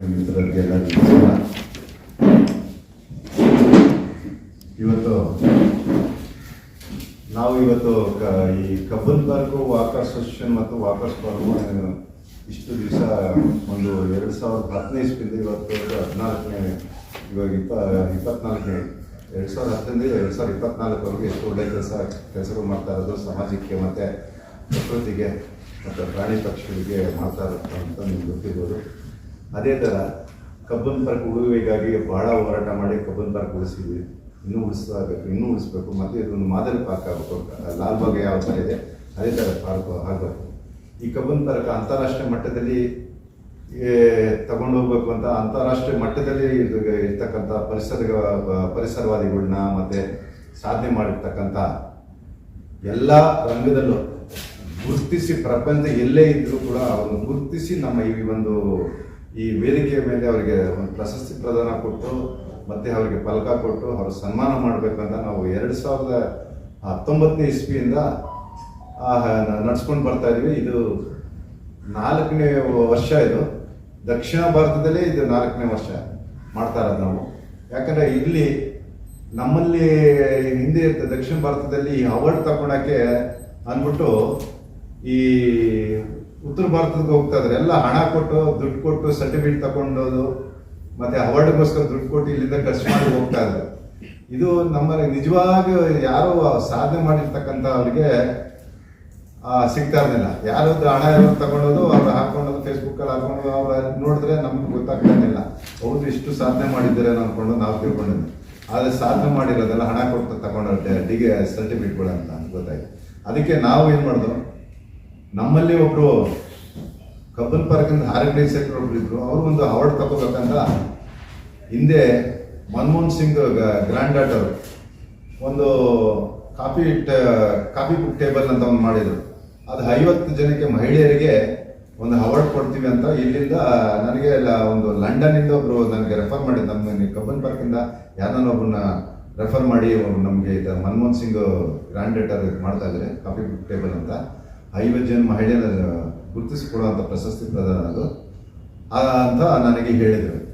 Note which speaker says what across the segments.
Speaker 1: ಮಿತ್ರರಿಗೆಲ್ಲ ಇವತ್ತು ನಾವು ಇವತ್ತು ಈ ಕಬ್ಬನ್ ಪಾರ್ಕು ವಾಕರ್ಸ್ ಅಸೋಸಿಯೇಷನ್ ಮತ್ತು ವಾಕರ್ಸ್ ಪಾರ್ಕು ಇಷ್ಟು ದಿವಸ ಒಂದು ಎರಡು ಸಾವಿರದ ಹತ್ತನೇ ಇಸ್ಪಿಂದ ಇವತ್ತು ಹದಿನಾಲ್ಕನೇ, ಇವಾಗ ಇಪ್ಪ, ಇಪ್ಪತ್ನಾಲ್ಕನೇ, ಎರಡು ಸಾವಿರದ ಹತ್ತರಿಂದ ಎರಡು ಸಾವಿರದ ಇಪ್ಪತ್ನಾಲ್ಕವರೆಗೆ ಎಷ್ಟು ಒಳ್ಳೆ ಕೆಲಸ, ಕೆಲಸಗಳು ಮಾಡ್ತಾ ಇರೋದು ಸಮಾಜಕ್ಕೆ ಮತ್ತು ಪ್ರಕೃತಿಗೆ ಮತ್ತು ಪ್ರಾಣಿ ಪಕ್ಷಿಗಳಿಗೆ ಮಾಡ್ತಾ ಇರೋದು ಅಂತ ನಿಮ್ಗೆ ಗೊತ್ತಿರ್ಬೋದು. ಅದೇ ಥರ ಕಬ್ಬನ್ ಪಾರ್ಕ್ ಉಳುವಿಗಾಗಿ ಭಾಳ ಹೋರಾಟ ಮಾಡಿ ಕಬ್ಬನ್ ಪಾರ್ಕ್ ಉಳಿಸಿದ್ವಿ. ಇನ್ನೂ ಉಳಿಸಬೇಕು, ಇನ್ನೂ ಉಳಿಸ್ಬೇಕು. ಮತ್ತು ಇದೊಂದು ಮಾದರಿ ಪಾರ್ಕ್ ಆಗಬೇಕು ಲಾಲ್ಬಾಗ್ ಯಾವ ಥರ ಇದೆ, ಅದೇ ಥರ ಪಾರ್ಕ್ ಆಗಬೇಕು. ಈ ಕಬ್ಬನ್ ಪಾರ್ಕ್ ಅಂತಾರಾಷ್ಟ್ರೀಯ ಮಟ್ಟದಲ್ಲಿ ತಗೊಂಡು ಹೋಗ್ಬೇಕು ಅಂತ ಅಂತಾರಾಷ್ಟ್ರೀಯ ಮಟ್ಟದಲ್ಲಿ ಇದು ಇರ್ತಕ್ಕಂಥ ಪರಿಸರ ಪರಿಸರವಾದಿಗಳನ್ನ ಮತ್ತು ಸಾಧನೆ ಮಾಡಿರ್ತಕ್ಕಂಥ ಎಲ್ಲ ರಂಗದಲ್ಲೂ ಗುರುತಿಸಿ ಪ್ರಪಂಚ ಎಲ್ಲೇ ಇದ್ದರೂ ಕೂಡ ಅವರನ್ನು ಗುರುತಿಸಿ ನಮ್ಮ ಈ ಒಂದು ಈ ವೇದಿಕೆಯ ಮೇಲೆ ಅವರಿಗೆ ಒಂದು ಪ್ರಶಸ್ತಿ ಪ್ರದಾನ ಕೊಟ್ಟು, ಮತ್ತೆ ಅವರಿಗೆ ಫಲಕ ಕೊಟ್ಟು ಅವರು ಸನ್ಮಾನ ಮಾಡಬೇಕಂತ ನಾವು ಎರಡು ಸಾವಿರದ ಹತ್ತೊಂಬತ್ತನೇ ಇಸ್ವಿಯಿಂದ ನಡ್ಸ್ಕೊಂಡು ಬರ್ತಾ ಇದ್ವಿ. ಇದು ನಾಲ್ಕನೇ ವರ್ಷ ಇದು. ದಕ್ಷಿಣ ಭಾರತದಲ್ಲೇ ಇದು ನಾಲ್ಕನೇ ವರ್ಷ ಮಾಡ್ತಾ ಇರೋದು ನಾವು. ಯಾಕಂದರೆ ಇಲ್ಲಿ ನಮ್ಮಲ್ಲಿ ಹಿಂದೆ ಇರ್ತ- ದಕ್ಷಿಣ ಭಾರತದಲ್ಲಿ ಈ ಅವಾರ್ಡ್ ತಗೊಳಕ್ಕೆ ಅಂದ್ಬಿಟ್ಟು ಈ ಉತ್ತರ ಭಾರತಕ್ಕೆ ಹೋಗ್ತಾ ಇದ್ರೆ. ಎಲ್ಲ ಹಣ ಕೊಟ್ಟು, ದುಡ್ಡು ಕೊಟ್ಟು ಸರ್ಟಿಫಿಕೇಟ್ ತಗೊಂಡೋದು, ಮತ್ತೆ ಅವಾರ್ಡ್ಗೋಸ್ಕರ ದುಡ್ಡು ಕೊಟ್ಟು ಇಲ್ಲಿಂದ ಖರ್ಚು ಮಾಡಿ ಹೋಗ್ತಾ ಇದ್ರು. ಇದು ನಮ್ಮ ನಿಜವಾಗಿ ಯಾರು ಸಾಧನೆ ಮಾಡಿರ್ತಕ್ಕಂಥ ಅವರಿಗೆ ಸಿಗ್ತಾ ಇರಲಿಲ್ಲ. ಯಾರು ಹಣ ಯಾರು ತಗೊಂಡೋದು, ಅವ್ರು ಹಾಕೊಂಡೋದು ಫೇಸ್ಬುಕ್ ಅಲ್ಲಿ ಹಾಕೊಂಡು ಅವ್ರು ನೋಡಿದ್ರೆ ನಮ್ಗೆ ಗೊತ್ತಾಗ್ತಾ ಇರಲಿಲ್ಲ. ಹೌದು, ಇಷ್ಟು ಸಾಧನೆ ಮಾಡಿದ್ದಾರೆ ಅನ್ಕೊಂಡು ನಾವು ತಿಳ್ಕೊಂಡಿದ್ವಿ. ಆದರೆ ಸಾಧನೆ ಮಾಡಿರೋದೆಲ್ಲ ಹಣ ಕೊಟ್ಟು ತಗೊಂಡ್ರೆ ಡಿಗೆ ಸರ್ಟಿಫಿಕೇಟ್ಗಳು ಅಂತ ಗೊತ್ತಾಯ್ತು. ಅದಕ್ಕೆ ನಾವು ಏನು ಮಾಡಿದ್ರು ನಮ್ಮಲ್ಲಿ ಒಬ್ಬರು ಕಬ್ಬನ್ ಪಾರ್ಕ್ ಇಂದ ಆರ್ಗನೈಸ್ ಸೆಕ್ಟರ್ ಒಬ್ರು ಇದ್ರು, ಅವ್ರು ಒಂದು ಅವಾರ್ಡ್ ತಗೋಬೇಕಂತ ಹಿಂದೆ ಮನಮೋಹನ್ ಸಿಂಗ್ ಗ್ರ್ಯಾಂಡ್ ಡಾಟರ್ ಒಂದು ಕಾಫಿ ಕಾಫಿ ಬುಕ್ ಟೇಬಲ್ ಅಂತ ಒಂದು ಮಾಡಿದ್ರು. ಅದು ಐವತ್ತು ಜನಕ್ಕೆ ಮಹಿಳೆಯರಿಗೆ ಒಂದು ಅವಾರ್ಡ್ ಕೊಡ್ತೀವಿ ಅಂತ ಇಲ್ಲಿಂದ ನನಗೆ ಒಂದು ಲಂಡನ್ ಇಂದ ಒಬ್ರು ನನಗೆ ರೆಫರ್ ಮಾಡಿದ್ರು. ನಮ್ಮ ಕಬ್ಬನ್ ಪಾರ್ಕ್ ಇಂದ ಯಾರನ್ನ ಒಬ್ಬರನ್ನ ರೆಫರ್ ಮಾಡಿ ನಮಗೆ ಇದು ಮನಮೋಹನ್ ಸಿಂಗ್ ಗ್ರ್ಯಾಂಡ್ ಡೇಟರ್ ಮಾಡ್ತಾ ಇದ್ದಾರೆ, ಕಾಫಿ ಬುಕ್ ಟೇಬಲ್ ಅಂತ. ಐವತ್ತು ಜನ ಮಹಿಳೆಯರ ಗುರುತಿಸಿಕೊಡುವಂಥ ಪ್ರಶಸ್ತಿ ಪ್ರದಾನ ಅದು. ಅಂತ ನನಗೆ ಹೇಳಿದರು.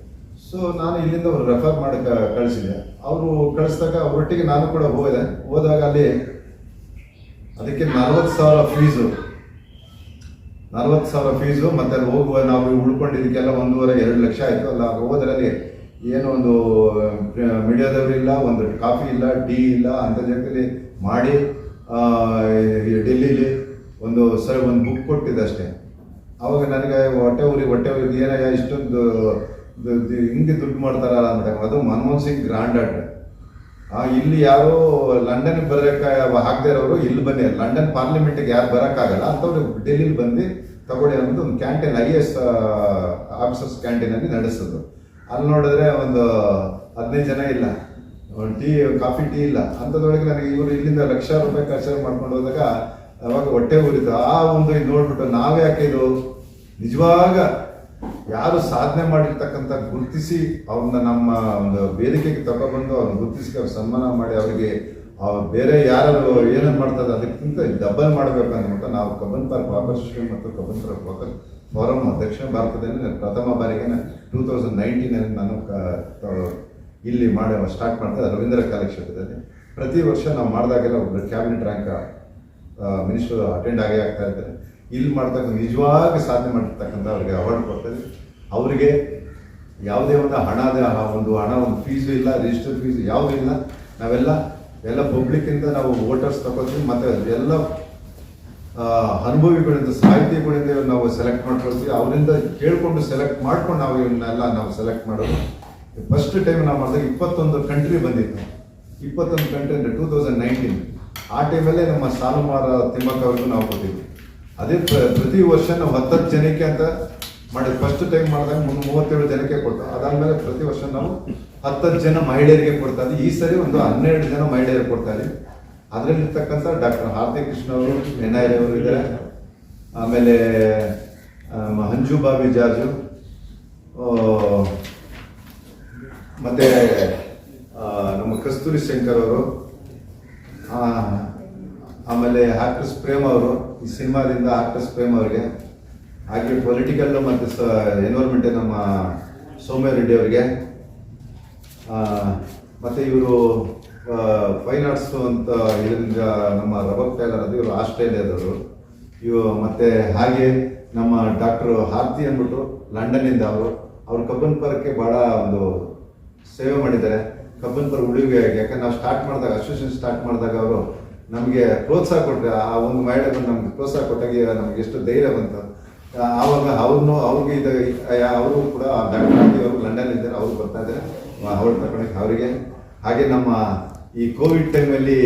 Speaker 1: ಸೊ ನಾನು ಇಲ್ಲಿಂದ ಅವ್ರು ರೆಫರ್ ಮಾಡಿ ಕ- ಕಳಿಸಿದೆ. ಅವರು ಕಳಿಸಿದಾಗ ಅವರೊಟ್ಟಿಗೆ ನಾನು ಕೂಡ ಹೋದೆ. ಹೋದಾಗ ಅಲ್ಲಿ ಅದಕ್ಕೆ ನಲ್ವತ್ತು ಸಾವಿರ ಫೀಸು ನಲ್ವತ್ತು ಸಾವಿರ ಫೀಸು ಮತ್ತೆ ಅಲ್ಲಿ ಹೋಗುವ ನಾವು ಉಳ್ಕೊಂಡಿದ್ದಕ್ಕೆಲ್ಲ ಒಂದೂವರೆ, ಎರಡು ಲಕ್ಷ ಆಯಿತು. ಅಲ್ಲ, ಹೋದ್ರಲ್ಲಿ ಏನೋ ಒಂದು ಮೀಡಿಯಾದವರು ಇಲ್ಲ, ಒಂದು ಕಾಫಿ ಇಲ್ಲ, ಟೀ ಇಲ್ಲ ಅಂತ ಜಾಗದಲ್ಲಿ ಮಾಡಿ ಡೆಲ್ಲಿಲಿ ಒಂದು ಸರ್, ಒಂದು ಬುಕ್ ಕೊಟ್ಟಿದ್ದೆ ಅಷ್ಟೇ. ಅವಾಗ ನನಗೆ ಹೊಟ್ಟೆ ಊರಿ ಹೊಟ್ಟೆ ಊರಿ ಏನಯ್ಯ ಇಷ್ಟೊಂದು ಹಿಂಗೆ ದುಡ್ಡು ಮಾಡ್ತಾರಲ್ಲ ಅಂತ ಅದು ಮನಮೋಹನ್ ಸಿಂಗ್ ಗ್ರಾಂಡ್ ಆರ್ಟ್ ಇಲ್ಲಿ ಯಾರೋ ಲಂಡನ್ಗೆ ಬರೋಕ್ಕೆ ಹಾಕದೇ ಇರೋರು ಇಲ್ಲಿ ಬನ್ನಿ. ಲಂಡನ್ ಪಾರ್ಲಿಮೆಂಟ್ಗೆ ಯಾರು ಬರೋಕ್ಕಾಗಲ್ಲ, ಅಂಥವ್ರು ಡೆಲ್ಲಿಲಿ ಬಂದು ತಗೊಳ್ಳಿ ಅನ್ನೋದು ಒಂದು ಕ್ಯಾಂಟೀನ್ ಐ ಎಸ್ ಆಫೀಸರ್ಸ್ ಕ್ಯಾಂಟೀನಲ್ಲಿ ನಡೆಸೋದು. ಅಲ್ಲಿ ನೋಡಿದ್ರೆ ಒಂದು ಹದಿನೈದು ಜನ ಇಲ್ಲ. ಒಂದು ಟೀ, ಕಾಫಿ, ಟೀ ಇಲ್ಲ. ಅಂಥದ್ರೊಳಗೆ ನನಗೆ ಇವರು ಇಲ್ಲಿಂದ ಲಕ್ಷ ರೂಪಾಯಿ ಖರ್ಚು ಮಾಡ್ಕೊಂಡು ಹೋದಾಗ ಅವಾಗ ಹೊಟ್ಟೆ ಉರಿತು ಆ ಒಂದು ಇದು ನೋಡ್ಬಿಟ್ಟು ನಾವೇ ಯಾಕೆ ಇದು ನಿಜವಾಗ ಯಾರು ಸಾಧನೆ ಮಾಡಿರ್ತಕ್ಕಂಥ ಗುರುತಿಸಿ ಅವ್ರನ್ನ ನಮ್ಮ ಒಂದು ವೇದಿಕೆಗೆ ತಗೊಬಂದು ಅವ್ರನ್ನ ಗುರುತಿಸಿ ಅವ್ರ ಸನ್ಮಾನ ಮಾಡಿ ಅವರಿಗೆ ಅವ್ರು ಬೇರೆ ಯಾರು ಏನೇನು ಮಾಡ್ತಾರೆ ಅದಕ್ಕಿಂತ ಡಬಲ್ ಮಾಡಬೇಕು ಅಂದ್ಬಿಟ್ಟು ನಾವು ಕಬ್ಬನ್ ಪಾರ್ಕ್ ವಾಕರ್ ಮತ್ತು ಕಬ್ಬನ್ ಪಾರ್ಕ್ ವಾಪಸ್ ಫೋರಮ್ ದಕ್ಷಿಣ ಭಾರತದಲ್ಲಿ ಪ್ರಥಮ ಬಾರಿಗೆ ಟೂ ತೌಸಂಡ್ ನೈನ್ಟೀನಲ್ಲಿ ನಾನು ಇಲ್ಲಿ ಮಾಡಿ ಸ್ಟಾರ್ಟ್ ಮಾಡ್ತಾರೆ ರವೀಂದ್ರ ಕಲಾಕ್ಷೇತ್ರದಲ್ಲಿ ಪ್ರತಿ ವರ್ಷ ನಾವು ಮಾಡಿದಾಗೆಲ್ಲ ಒಬ್ಬರು ಕ್ಯಾಬಿನೆಟ್ ರ್ಯಾಂಕ್ ಮಿನಿಸ್ಟರ್ ಅಟೆಂಡ್ ಆಗೇ ಆಗ್ತಾ ಇದ್ದಾರೆ ಇಲ್ಲಿ ಮಾಡ್ತಕ್ಕಂಥ, ನಿಜವಾಗಿ ಸಾಧನೆ ಮಾಡಿರ್ತಕ್ಕಂಥ ಅವ್ರಿಗೆ ಅವಾರ್ಡ್ ಕೊಡ್ತಾರೆ. ಅವರಿಗೆ ಯಾವುದೇ ಒಂದು ಹಣದ ಒಂದು ಹಣ, ಒಂದು ಫೀಸು ಇಲ್ಲ ರಿಜಿಸ್ಟರ್ ಫೀಸ್ ಯಾವುದೂ ಇಲ್ಲ. ನಾವೆಲ್ಲ, ಎಲ್ಲ ಪಬ್ಲಿಕ್ಕಿಂದ ನಾವು ವೋಟರ್ಸ್ ತಗೋತೀವಿ ಮತ್ತು ಎಲ್ಲ ಅನುಭವಿಗಳಿಂದ, ಸಾಹಿತಿಗಳಿಂದ ನಾವು ಸೆಲೆಕ್ಟ್ ಮಾಡ್ಕೊಳ್ತೀವಿ. ಅವರಿಂದ ಕೇಳಿಕೊಂಡು ಸೆಲೆಕ್ಟ್ ಮಾಡ್ಕೊಂಡು ನಾವು ಇವನ್ನೆಲ್ಲ ನಾವು ಸೆಲೆಕ್ಟ್ ಮಾಡೋದು. ಫಸ್ಟ್ ಟೈಮ್ ನಾವು ಮಾಡಿದಾಗ ಇಪ್ಪತ್ತೊಂದು ಕಂಟ್ರಿ ಬಂದಿತ್ತು. ಇಪ್ಪತ್ತೊಂದು ಕಂಟ್ರಿ ಅಂದರೆ ಟೂ ತೌಸಂಡ್ ನೈನ್ಟೀನ್ ಆ ಟೈಮಲ್ಲೇ ನಮ್ಮ ಸಾಲುಮಾರ ತಿಮ್ಮಕ್ಕ ನಾವು ಕೊಟ್ಟಿದ್ವಿ. ಅದೇ ಪ್ರ- ಪ್ರತಿ ವರ್ಷ ನಾವು ಹತ್ತತ್ತು ಜನಕ್ಕೆ ಅಂತ ಮಾಡಿ ಫಸ್ಟ್ ಟೈಮ್ ಮಾಡಿದಾಗ ಮುನ್ನೂರ ಮೂವತ್ತೇಳು ಜನಕ್ಕೆ ಕೊಟ್ಟು ಅದಾದಮೇಲೆ ಪ್ರತಿ ವರ್ಷ ನಾವು ಹತ್ತತ್ತು ಜನ ಮಹಿಳೆಯರಿಗೆ ಕೊಡ್ತಾ ಇದ್ವಿ. ಈ ಸರಿ ಒಂದು ಹನ್ನೆರಡು ಜನ ಮಹಿಳೆಯರಿಗೆ ಕೊಡ್ತಾ ಅದರಲ್ಲಿರ್ತಕ್ಕಂಥ ಡಾಕ್ಟರ್ ಹಾರ್ದಿಕ್ ಕೃಷ್ಣ ಅವರು ಎನ್ ಐ ಅವರು ಇದ್ದಾರೆ. ಆಮೇಲೆ ಆಮ್, ಹಂಜು ಬಾಬಿ ಜಾರ್ಜು ಮತ್ತು ನಮ್ಮ ಕಸ್ತೂರಿ ಶಂಕರ್ ಅವರು ಆಮೇಲೆ ಆಕ್ಟ್ರೆಸ್ ಪ್ರೇಮ್ ಅವರು, ಈ ಸಿನಿಮಾದಿಂದ ಆಕ್ಟ್ರೆಸ್ ಪ್ರೇಮ್ ಅವರಿಗೆ, ಹಾಗೆ ಪೊಲಿಟಿಕಲ್ ಮತ್ತು ಸ ಎನ್ವೈರ್ಮೆಂಟ್ ನಮ್ಮ ಸೌಮ್ಯ ರೆಡ್ಡಿ ಅವರಿಗೆ ಮತ್ತೆ ಇವರು ಫೈನ್ ಆರ್ಟ್ಸು ಅಂತ ಇದರಿಂದ ನಮ್ಮ ರಬರ್ ಟೈಲರ್ ಅದು ಇವರು ಆಸ್ಟ್ರೇಲಿಯಾದವರು. ಇವು ಮತ್ತೆ ಹಾಗೆ ನಮ್ಮ ಡಾಕ್ಟರ್ ಹಾರ್ತಿ ಅಂದ್ಬಿಟ್ಟು ಲಂಡನ್ನಿಂದ ಅವರು ಅವರು ಕಬ್ಬನ್ ಪರಕ್ಕೆ ಭಾಳ ಒಂದು ಸೇವೆ ಮಾಡಿದ್ದಾರೆ. ಕಬ್ಬನ್ ಪರ್ ಉಳಿವಿಗೆ ಯಾಕಂದ್ರೆ ನಾವು ಸ್ಟಾರ್ಟ್ ಮಾಡಿದಾಗ ಅಸೋಸಿಯೇಷನ್ ಸ್ಟಾರ್ಟ್ ಮಾಡಿದಾಗ ಅವರು ನಮಗೆ ಪ್ರೋತ್ಸಾಹ ಕೊಟ್ಟರೆ ಆ ಒಂದು ಮಹಿಳೆಗಳು ನಮಗೆ ಪ್ರೋತ್ಸಾಹ ಕೊಟ್ಟಾಗ ನಮ್ಗೆ ಎಷ್ಟು ಧೈರ್ಯ ಬಂತು. ಆವಾಗ ಅವ್ರನ್ನು ಅವ್ರಿಗೆ ಇದು ಅವರು ಕೂಡ ಡಾಕ್ಟರ್ ಅವರು ಲಂಡನ್ ಇದ್ದಾರೆ, ಅವ್ರು ಬರ್ತಾ ಇದ್ದಾರೆ. ಅವ್ರು ತಗೊಂಡಿದ್ದೆ ಅವರಿಗೆ. ಹಾಗೆ ನಮ್ಮ ಈ ಕೋವಿಡ್ ಟೈಮಲ್ಲಿ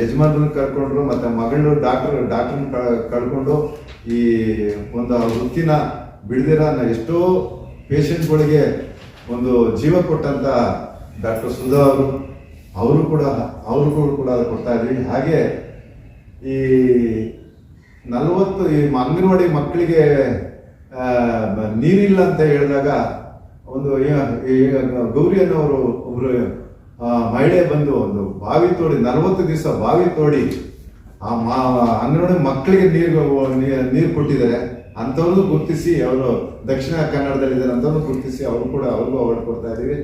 Speaker 1: ಯಜಮಾನ್ರನ್ನ ಕರ್ಕೊಂಡ್ರು ಮತ್ತು ಮಗಳು ಡಾಕ್ಟರ್ ಡಾಕ್ಟ್ರನ್ನ ಕಳ್ಕೊಂಡು ಈ ಒಂದು ವೃತ್ತಿನ ಬಿಡದಿರ ಎಷ್ಟೋ ಪೇಷಂಟ್ಗಳಿಗೆ ಒಂದು ಜೀವ ಕೊಟ್ಟಂಥ ಡಾಕ್ಟರ್ ಸುಧಾ ಅವರು. ಅವರು ಕೂಡ ಅವ್ರಿಗೂ ಕೂಡ ಕೊಡ್ತಾ ಇದ್ದೀವಿ ಹಾಗೆ ಈ ನಲವತ್ತು, ಈ ಅಂಗನವಾಡಿ ಮಕ್ಕಳಿಗೆ ನೀರಿಲ್ಲ ಅಂತ ಹೇಳಿದಾಗ ಒಂದು ಗೌರಿ ಅನ್ನೋರು ಒಬ್ಬರು ಮಹಿಳೆ ಬಂದು ಒಂದು ಬಾವಿ ತೋಡಿ, ನಲವತ್ತು ದಿವಸ ಬಾವಿ ತೋಡಿ ಆ ಮಾ, ಅಂಗನವಾಡಿ ಮಕ್ಕಳಿಗೆ ನೀರು ನೀರು ಕೊಟ್ಟಿದ್ದಾರೆ. ಅಂಥವ್ರದ್ದು ಗುರುತಿಸಿ, ಅವರು ದಕ್ಷಿಣ ಕನ್ನಡದಲ್ಲಿದ್ದಾರೆ ಅಂಥವ್ರನ್ನು ಗುರುತಿಸಿ, ಅವರು ಕೂಡ, ಅವ್ರಿಗೂ ಅವಾರ್ಡ್ ಕೊಡ್ತಾ ಇದ್ದೀವಿ.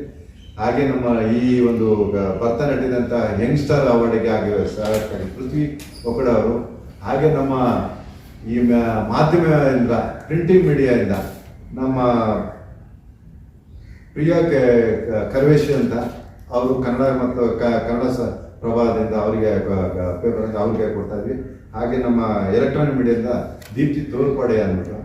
Speaker 1: ಹಾಗೆ ನಮ್ಮ ಈ ಒಂದು ಭರ್ತ ಭರತನಾಟ್ಯದಂತ ಯಂಗ್ಸ್ಟರ್ ಅವಾರ್ಡಿಗೆ ಆಗಿರೋ ಸರ್ ಪೃಥ್ವಿ ಒಕ್ಕಡ ಅವರು, ಹಾಗೆ ನಮ್ಮ ಈ ಮಾಧ್ಯಮದಿಂದ, ಪ್ರಿಂಟಿಂಗ್ ಮೀಡಿಯಾದಿಂದ ನಮ್ಮ ಪ್ರಿಯಾ ಕರ್ವೇಶಿ ಅಂತ ಅವರು ಕನ್ನಡ ಮತ್ತು ಕನ್ನಡ ಸ ಪ್ರಭಾವದಿಂದ ಅವರಿಗೆ ಪೇಪರ್ ಅವ್ರಿಗೆ ಕೊಡ್ತಾ ಇದ್ವಿ. ಹಾಗೆ ನಮ್ಮ ಎಲೆಕ್ಟ್ರಾನಿಕ್ ಮೀಡಿಯಾದಿಂದ ದೀಪ್ತಿ ತೋರ್ಪಾಡೆ ಅಂದ್ಬಿಟ್ಟು,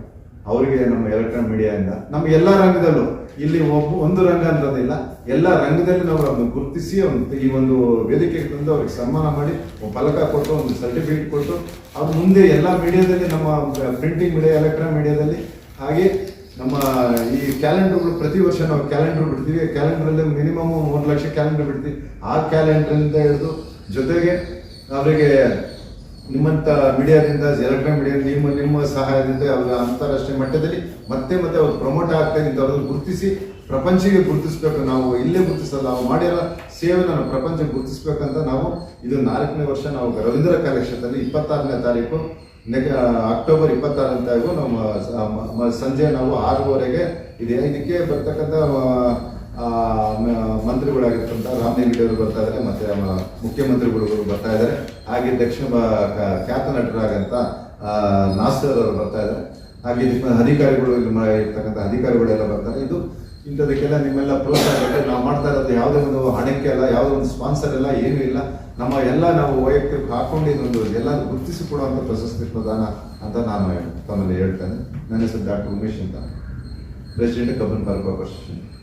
Speaker 1: ಅವರಿಗೆ ನಮ್ಮ ಎಲೆಕ್ಟ್ರಾನಿಕ್ ಮೀಡಿಯಾದಿಂದ ನಮ್ಮ ಎಲ್ಲ ರಂಗದಲ್ಲೂ ಇಲ್ಲಿ ಒಬ್ಬ ಒಂದು ರಂಗ ಅಂತದಿಲ್ಲ ಎಲ್ಲ ರಂಗದಲ್ಲಿ ನಾವು ಅದನ್ನು ಗುರುತಿಸಿ ಒಂದು ಈ ಒಂದು ವೇದಿಕೆಗೆ ತಂದು ಅವ್ರಿಗೆ ಸನ್ಮಾನ ಮಾಡಿ ಒಂದು ಫಲಕ ಕೊಟ್ಟು, ಒಂದು ಸರ್ಟಿಫಿಕೇಟ್ ಕೊಟ್ಟು ಅದು ಮುಂದೆ ಎಲ್ಲ ಮೀಡಿಯಾದಲ್ಲಿ ನಮ್ಮ ಪ್ರಿಂಟಿಂಗ್ ಮೀಡಿಯಾ ಎಲೆಕ್ಟ್ರಾನಿಕ್ ಮೀಡಿಯಾದಲ್ಲಿ ಹಾಗೆ ನಮ್ಮ ಈ ಕ್ಯಾಲೆಂಡರ್ಗಳು ಪ್ರತಿ ವರ್ಷ ನಾವು ಕ್ಯಾಲೆಂಡರ್ ಬಿಡ್ತೀವಿ. ಕ್ಯಾಲೆಂಡರಲ್ಲಿ ಮಿನಿಮಮ್ ಮೂರು ಲಕ್ಷ ಕ್ಯಾಲೆಂಡರ್ ಬಿಡ್ತೀವಿ. ಆ ಕ್ಯಾಲೆಂಡರಿಂದ ಹಿಡಿದು ಜೊತೆಗೆ ಅವರಿಗೆ ನಿಮ್ಮಂಥ ಮೀಡಿಯಾದಿಂದ ಎಲೆಕ್ಟ್ರಾನಿಕ್ ಮೀಡಿಯಾ ನಿಮ್ಮ ನಿಮ್ಮ ಸಹಾಯದಿಂದ ಅವ್ರ ಅಂತಾರಾಷ್ಟ್ರೀಯ ಮಟ್ಟದಲ್ಲಿ ಮತ್ತೆ ಮತ್ತೆ ಅವ್ರು ಪ್ರಮೋಟ್ ಆಗ್ತಾ ಇಂಥವ್ರನ್ನ ಗುರುತಿಸಿ ಪ್ರಪಂಚಕ್ಕೆ ಗುರುತಿಸ್ಬೇಕು. ನಾವು ಇಲ್ಲೇ ಗುರುತಿಸಲ್ಲ ನಾವು ಮಾಡಿರೋ ಸೇವೆ ನಾನು ಪ್ರಪಂಚಕ್ಕೆ ಗುರುತಿಸ್ಬೇಕಂತ ನಾವು ಇದು ನಾಲ್ಕನೇ ವರ್ಷ ನಾವು ರವೀಂದ್ರ ಕಾರ್ಯಕ್ಷೇತ್ರದಲ್ಲಿ ಇಪ್ಪತ್ತಾರನೇ ತಾರೀಕು, ನೆಕ್ ಅಕ್ಟೋಬರ್ ಇಪ್ಪತ್ತಾರನೇ ತಾರೀಕು ನಮ್ಮ ಸಂಜೆ ನಾವು ಆರೂವರೆಗೆ ಇದೆ ಇದಕ್ಕೆ ಬರ್ತಕ್ಕಂಥ ಆ, ರಾಮ್ ಅವರು ಬರ್ತಾ ಇದ್ದಾರೆ ಮತ್ತೆ ನಮ್ಮ ಮುಖ್ಯಮಂತ್ರಿಗಳು ಬರ್ತಾ ಇದ್ದಾರೆ. ಹಾಗೆ ದಕ್ಷಿಣ ಖ್ಯಾತ ನಟರಾಗಂತ ನಾಸರ್ ಅವರು ಬರ್ತಾ ಇದ್ದಾರೆ. ಹಾಗೆ ಅಧಿಕಾರಿಗಳು ಇರ್ತಕ್ಕಂಥ ಅಧಿಕಾರಿಗಳೆಲ್ಲ ಬರ್ತಾರೆ. ಇದು ಇಂಥದಕ್ಕೆಲ್ಲ ನಿಮ್ಮೆಲ್ಲ ಪ್ರೋತ್ಸಾಹ ನಾವು ಮಾಡ್ತಾ ಇರೋದು ಯಾವುದೇ ಒಂದು ಹಣಕ್ಕೆ ಅಲ್ಲ ಯಾವುದೇ ಒಂದು ಸ್ಪಾನ್ಸರ್ ಎಲ್ಲ ಏನೂ ಇಲ್ಲ. ನಮ್ಮ ಎಲ್ಲ ನಾವು ವೈಯಕ್ತಿಕ ಹಾಕೊಂಡು ಇದೊಂದು ಎಲ್ಲ ಗುರುತಿಸಿ ಕೊಡುವಂಥ ಪ್ರಶಸ್ತಿ ಪ್ರದಾನ ಅಂತ ನಾನು ತಮ್ಮಲ್ಲಿ ಹೇಳ್ತೇನೆ. ನನ್ನ ಹೆಸರು ಡಾಕ್ಟರ್ ಉಮೇಶ್ ಅಂತ. President Cubbon park